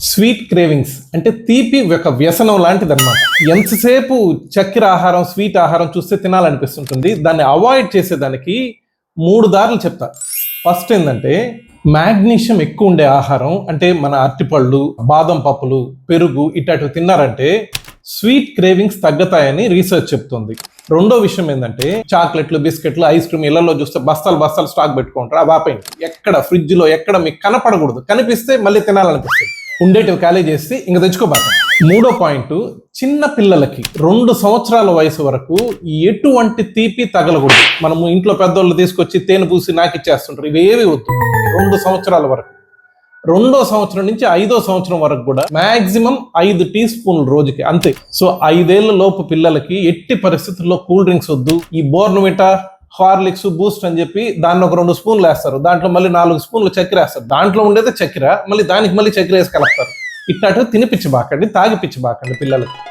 Sweet cravings అంటే తీపి ఒక వ్యసనం లాంటిది అనమాట ఎంతసేపు చక్కెర ఆహారం స్వీట్ ఆహారం చూస్తే తినాలనిపిస్తుంటుంది. దాన్ని అవాయిడ్ చేసేదానికి మూడు దారులు చెప్తా. ఫస్ట్ ఏంటంటే మ్యాగ్నీషియం ఎక్కువ ఉండే ఆహారం అంటే మన అరటిపళ్ళు బాదం పప్పులు పెరుగు ఇట్లాంటివి తిన్నారంటే స్వీట్ క్రేవింగ్స్ తగ్గుతాయని రీసెర్చ్ చెప్తుంది. రెండో విషయం ఏంటంటే చాక్లెట్లు బిస్కెట్లు ఐస్ క్రీమ్ ఇళ్ళలో చూస్తే బస్తాలు బస్తాలు స్టాక్ పెట్టుకుంటారు. అవి ఆపేయండి. ఎక్కడ? ఫ్రిడ్జ్లో ఎక్కడ? మీకు కనపడకూడదు. కనిపిస్తే మళ్ళీ తినాలనిపిస్తుంది. ఉండేటివి ఖాళీ చేసి ఇంక తెచ్చుకోబాక. మూడో పాయింట్ చిన్న పిల్లలకి రెండు సంవత్సరాల వయసు వరకు ఎటువంటి తీపి తగలకూడదు. మనము ఇంట్లో పెద్దోళ్ళు తీసుకొచ్చి తేనె పూసి నాకు ఇచ్చేస్తుంటారు ఇవేవి వద్దు. రెండు సంవత్సరాల వరకు. రెండో సంవత్సరం నుంచి ఐదో సంవత్సరం వరకు కూడా మాక్సిమం ఐదు టీ స్పూన్లు రోజుకి అంతే. సో ఐదేళ్ళ లోపు పిల్లలకి ఎట్టి పరిస్థితుల్లో కూల్ డ్రింక్స్ వద్దు. ఈ బోర్నవిటా హార్లిక్స్ బూస్ట్ అని చెప్పి దాన్ని ఒక రెండు స్పూన్లు వేస్తారు. దాంట్లో మళ్ళీ నాలుగు స్పూన్లు చక్కెర వేస్తారు. దాంట్లో ఉండేది చక్కెర మళ్ళీ దానికి మళ్ళీ చక్కెర వేసి కలుపుతారు. ఇట్లాంటివి పిచ్చి బాకండి పిల్లలకి.